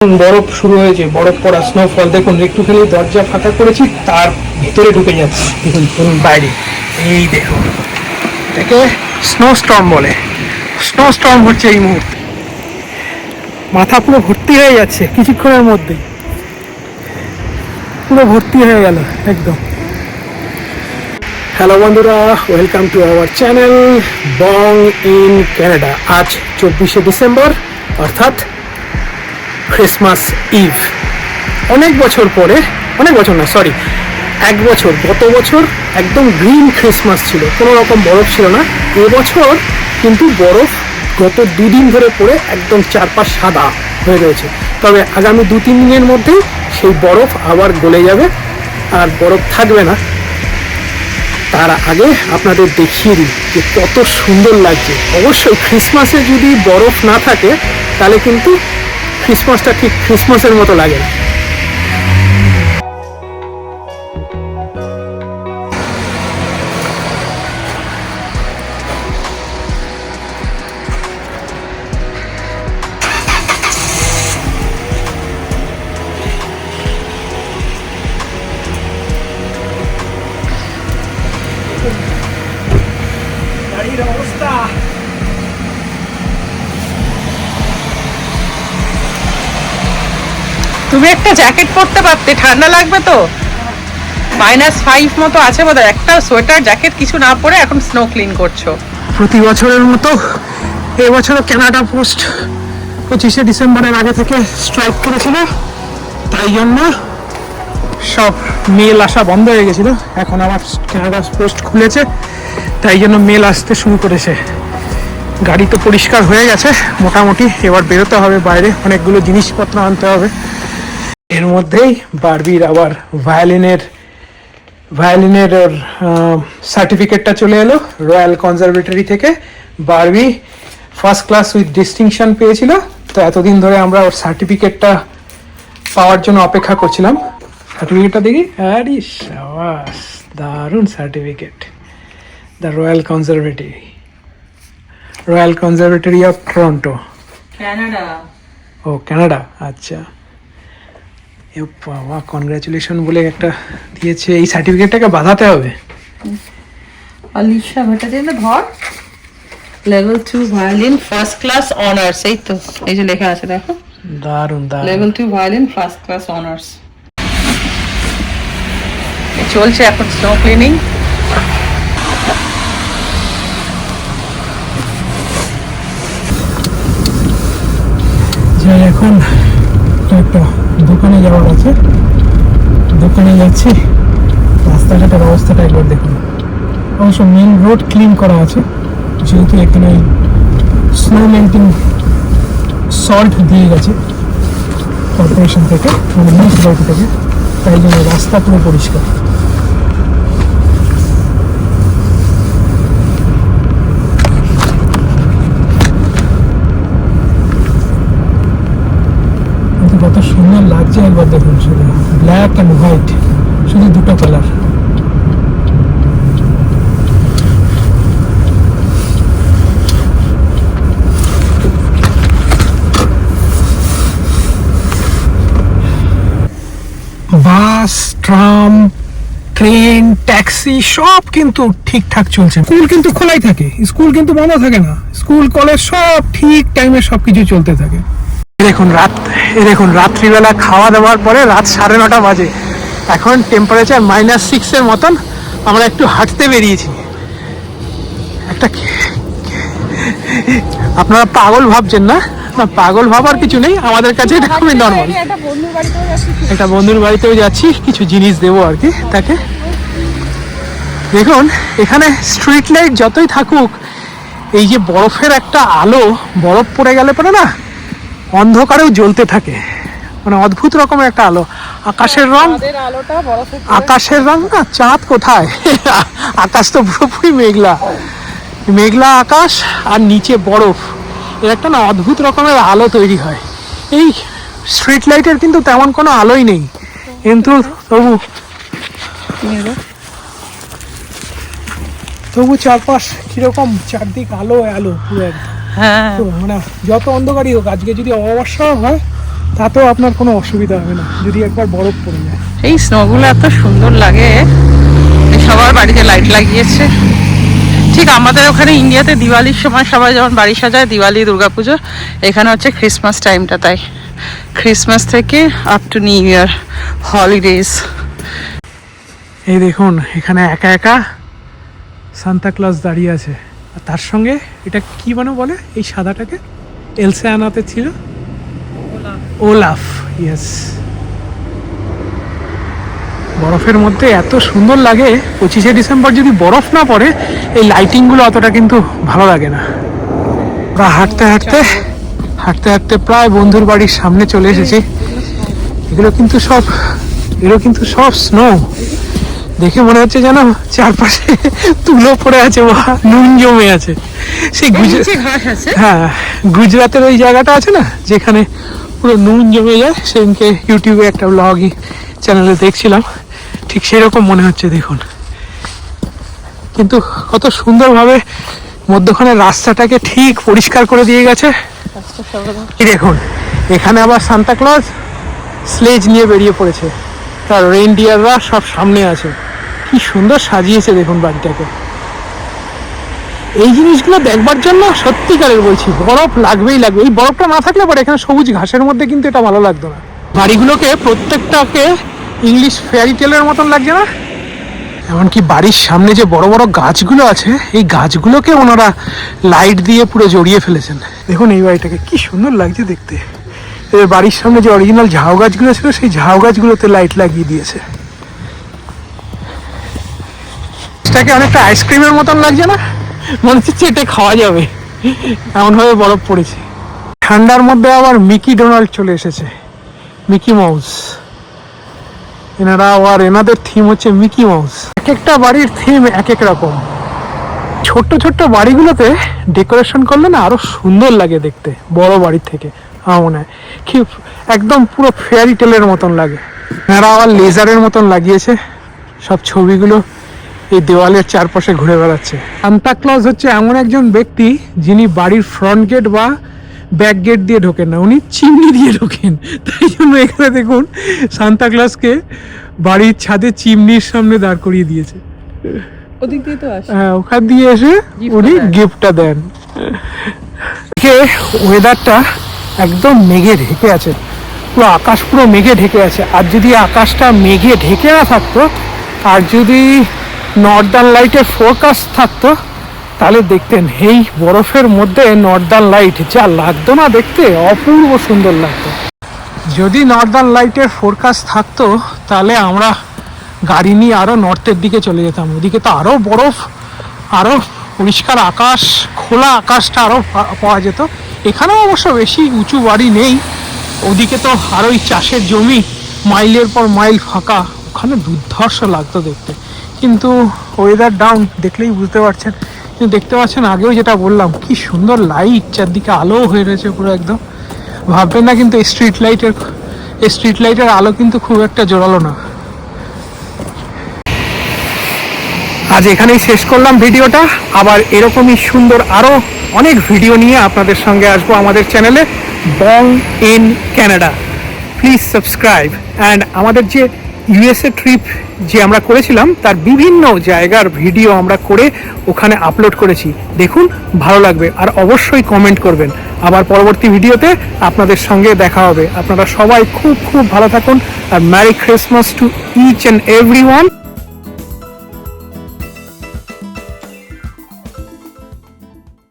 বরফ শুরু হয়েছে, বরফ পড়া স্নোফল দেখুন একটুখানি দরজা ফাঁকা করেছি, তার ভিতরে ঢুকে যাচ্ছে। দেখুন দেখুন বাইরে। এই দেখুন এটাকে স্নো স্টর্ম বলে। স্নো স্টর্ম হচ্ছে এই মুহূর্তে। মাথা পুরো ভর্তি হয়ে যাচ্ছে কিছুক্ষণের মধ্যে পুরো ভর্তি হয়ে গেল, একদম। হ্যালো বন্ধুরা welcome to our channel Bong in Canada আজ চব্বিশে ডিসেম্বর, অর্থাৎ ক্রিসমাস ইভ অনেক বছর পরে, অনেক বছর না সরি এক বছর, গত বছর একদম গ্রিন ক্রিসমাস ছিল, কোনো রকম বরফ ছিল না। এবছর কিন্তু বরফ গত দুদিন ধরে পড়ে একদম চারপাশ সাদা হয়ে রয়েছে। তবে আগামী দু তিন দিনের মধ্যে সেই বরফ আবার গলে যাবে, আর বরফ থাকবে না। তার আগে আপনাদের দেখিয়ে দিই যে কত সুন্দর লাগছে। অবশ্যই ক্রিসমাসে যদি বরফ না থাকে, তাহলে কিন্তু ক্রিসমাসটা ঠিক ক্রিসমাসের মতো লাগে। তুমি একটা জ্যাকেট পরতে পারতে, ঠান্ডা লাগবে তো? মাইনাস ফাইভ মতো আছে বোধ একটা সোয়েটার জ্যাকেট কিছু না পরে এখন স্নো ক্লিন করছ। প্রতি বছরের মতো এবছরও কানাডা পোস্ট পঁচিশে ডিসেম্বরের আগে থেকে স্ট্রাইক করেছিল। তাই জন্য সব মেল আসা বন্ধ হয়ে গেছিল। এখন আবার কানাডা পোস্ট খুলেছে। তাই জন্য মেল আসতে শুরু করেছে। গাড়ি তো পরিষ্কার হয়ে গেছে। মোটামুটি এবার বেরোতে হবে বাইরে। অনেকগুলো জিনিসপত্র আনতে হবে। এর মধ্যেই বারবির আবার ভায়োলিনের ভায়োলিনের ওর সার্টিফিকেটটা চলে এলো রয়্যাল কনজারভেটরি থেকে। Barbie first class with distinction পেয়েছিল। তো এতদিন ধরে আমরা ওর সার্টিফিকেটটা পাওয়ার জন্য অপেক্ষা করছিলাম। সার্টিফিকেটটা দেখি? আরে সাবাস দারুণ certificate the royal conservatory royal conservatory of Toronto Canada O Canada আচ্ছা। বাবা কনগ্রাচুলেশন বলে একটা দিয়েছে। এই সার্টিফিকেটটাকে বাঁধাতে হবে। Alisha Bhattacharya Dhar. Level two violin first class honours এই তো এই যে লেখা আছে দেখো। দারুণ দারুণ। Level two violin first class honours চলছে এখন স্নো ক্লিনিং এখন একটা দোকানে যাওয়ার আছে। দোকানে যাচ্ছি। রাস্তাঘাটের অবস্থাটা একবার দেখুন। অবশ্য মেন রোড ক্লিন করা আছে। যেহেতু এখানে স্নো মেল্টিং সল্ট দিয়ে গেছে কর্পোরেশন থেকে মানে মিউনিসিপ্যালিটি থেকে। তাই জন্য রাস্তা পুরো পরিষ্কার কিন্তু কত সুন্দর লাগছে একবার দেখুন শুধু। ব্ল্যাক অ্যান্ড হোয়াইট শুধু দুটো colour bus, tram, train, taxi, সব কিন্তু ঠিকঠাক চলছে। স্কুল কিন্তু খোলাই থাকে। স্কুল কিন্তু বন্ধ থাকে না। স্কুল, কলেজ সব ঠিক টাইমে সব কিছু চলতে থাকে। দেখুন রাত দেখুন রাত্রিবেলা খাওয়া দাওয়ার পরে রাত সাড়ে নটা বাজে। এখন টেম্পারেচার মাইনাস সিক্সের মতন আমরা একটু হাঁটতে বেরিয়েছি। একটা আপনারা পাগল ভাবছেন না? না পাগল ভাবার কিছু নেই আমাদের কাছে এটা খুবই নর্মাল একটা বন্ধুর বাড়িতেও যাচ্ছি। কিছু জিনিস দেবো আর কি তাকে। দেখুন এখানে স্ট্রিট লাইট যতই থাকুক এই যে বরফের একটা আলো বরফ পড়ে গেলে পরে না অন্ধকারেও জ্বলতে থাকে। মানে অদ্ভুত রকমের একটা আলো। আকাশের রং আলোটা আকাশের রং না চাঁদ কোথায়? আকাশ তো পুরোপুরি মেঘলা। মেঘলা আকাশ আর নিচে বরফ। এর একটা না অদ্ভুত রকমের আলো তৈরি হয়। এই স্ট্রিট লাইটের কিন্তু তেমন কোনো আলোই নেই। কিন্তু তবু তবু চারপাশ কীরকম চারদিক আলো আলো পুরো একদম। হ্যাঁ। মানে যত অন্ধকারই হোক আজকে যদি অমাবস্যা হয় তাতেও আপনার কোনো অসুবিধা হবে না যদি একবার বরফ পড়ে যায়। এই স্নোগুলো এত সুন্দর লাগে। সবার বাড়িতে লাইট লাগিয়েছে। ঠিক আমাদের ওখানে ইন্ডিয়াতে দিওয়ালির সময় সবাই যেমন বাড়ি সাজায় দিওয়ালি দুর্গাপুজো এখানে হচ্ছে ক্রিসমাস টাইমটা তাই। ক্রিসমাস থেকে up to new year holidays এই দেখুন এখানে একা একা সান্তা ক্লাস দাঁড়িয়ে আছে। তার সঙ্গে এটা কি মানে বলে? এই সাদাটাকে? এলসা আনাতে ছিল? ওলাফ ইয়েস বরফের মধ্যে এত সুন্দর লাগে, পঁচিশে ডিসেম্বর যদি বরফ না পড়ে, এই লাইটিংগুলো অতটা কিন্তু ভালো লাগে না। আমরা হাঁটতে হাঁটতে হাঁটতে হাঁটতে প্রায় বন্ধুর বাড়ির সামনে চলে এসেছি। এগুলো কিন্তু সব, এগুলো কিন্তু সব স্নো দেখে মনে হচ্ছে যেন চারপাশে তুলো পড়ে আছে বা নুন জমে আছে। সেই হ্যাঁ গুজরাতের ওই জায়গাটা আছে না যেখানে পুরো নুন জমে যায় সেদিনকে ইউটিউবে একটা ব্লগই চ্যানেলে দেখছিলাম। ঠিক সেরকম মনে হচ্ছে দেখুন। কিন্তু কত সুন্দরভাবে মধ্যখানে রাস্তাটাকে ঠিক পরিষ্কার করে দিয়ে গেছে। দেখুন এখানে আবার সান্তা ক্লজ স্লেজ নিয়ে বেরিয়ে পড়েছে। তার রেইনডিয়াররা সব সামনে আছে। কি সুন্দর সাজিয়েছে দেখুন বাড়িটাকে। এই জিনিসগুলো দেখবার জন্য সত্যিকারের বলছি, বরফ লাগবেই লাগবে। এই বরফটা না থাকলে পরে এখানে সবুজ ঘাসের মধ্যে কিন্তু এটা ভালো লাগতো না। বাড়িগুলোকে প্রত্যেকটাকে ইংলিশ ফেয়ারি টেলের মতন লাগছে না? এমনকি বাড়ির সামনে যে বড় বড় গাছগুলো আছে, এই গাছগুলোকে ওনারা লাইট দিয়ে পুরো জড়িয়ে ফেলেছেন। দেখুন এই বাড়িটাকে, কি সুন্দর লাগছে দেখতে। বাড়ির সামনে যে অরিজিনাল ঝাউ গাছগুলো ছিল সেই ঝাউ গাছগুলোতে লাইট লাগিয়ে দিয়েছে। এটাকে অনেকটা আইসক্রিমের মতন লাগছে না? মনে হচ্ছে চেটে খাওয়া যাবে। এমনভাবে বরফ পড়েছে। ঠান্ডার মধ্যে আবার মিকি ডোনাল্ড চলে এসেছে। মিকি মাউস এনারা আবার এনাদের থিম হচ্ছে মিকি মাউস এক একটা বাড়ির থিম এক এক রকম। ছোট্ট ছোট্ট বাড়িগুলোতে ডেকোরেশন করলে না আরও সুন্দর লাগে দেখতে বড় বাড়ির থেকে। মনে হয় কি একদম পুরো ফেয়ারি টেলের মতন লাগে। এনারা আবার লেজারের মতন লাগিয়েছে। সব ছবিগুলো এই দেওয়ালের চারপাশে ঘুরে বেড়াচ্ছে। সান্তা ক্লজ হচ্ছে এমন একজন ব্যক্তি যিনি বাড়ির ফ্রন্ট গেট বা ব্যাক গেট দিয়ে ঢোকেন না উনি চিমনি দিয়ে ঢোকেন। তাই জন্য এখানে দেখুন সান্তাক্লজকে বাড়ির ছাদে চিমনির সামনে দাঁড় করিয়ে দিয়েছে। ওদিক দিয়ে তো আসে। হ্যাঁ ওখান দিয়ে এসে উনি গিফটটা দেন। ওয়েদারটা একদম মেঘে ঢেকে আছে। পুরো আকাশ পুরো মেঘে ঢেকে আছে। আর যদি আকাশটা মেঘে ঢেকে না থাকতো, আর যদি নর্দার্ন লাইটের ফোরকাস্ট থাকতো, তাহলে দেখতেন এই বরফের মধ্যে নর্দার্ন লাইট যা লাগতো না দেখতে, অপূর্ব সুন্দর লাগতো। যদি নর্দার্ন লাইটের ফোরকাস্ট থাকতো, তাহলে আমরা গাড়ি নিয়ে আরও নর্থের দিকে চলে যেতাম। ওদিকে তো আরও বরফ আরও পরিষ্কার আকাশ, খোলা আকাশটা আরও পাওয়া যেত। এখানেও অবশ্য বেশি উঁচু বাড়ি নেই। ওদিকে তো আর ওই চাষের জমি, মাইলের পর মাইল ফাঁকা। ওখানে দুর্ধর্ষ লাগতো দেখতে। কিন্তু ওয়েদার ডাউন দেখলেই বুঝতে পারছেন। কিন্তু দেখতে পাচ্ছেন, আগেও যেটা বললাম, কি সুন্দর লাইট চারদিকে আলো হয়ে রয়েছে পুরো একদম। ভাববেন না কিন্তু স্ট্রিট লাইটের স্ট্রিট লাইটের আলো কিন্তু খুব একটা জোরালো না। আজ এখানেই শেষ করলাম ভিডিওটা। আবার এরকমই সুন্দর আরও অনেক ভিডিও নিয়ে আপনাদের সঙ্গে আসব আমাদের চ্যানেলে, Bong in Canada. Please subscribe. And আমাদের যে ইউএসএ ট্রিপ যে আমরা করেছিলাম, তার বিভিন্ন জায়গার ভিডিও আমরা করে ওখানে আপলোড করেছি। দেখুন, ভালো লাগবে। আর অবশ্যই কমেন্ট করবেন। আবার পরবর্তী ভিডিওতে আপনাদের সঙ্গে দেখা হবে। আপনারা সবাই খুব খুব ভালো থাকুন। আর merry Christmas to each and every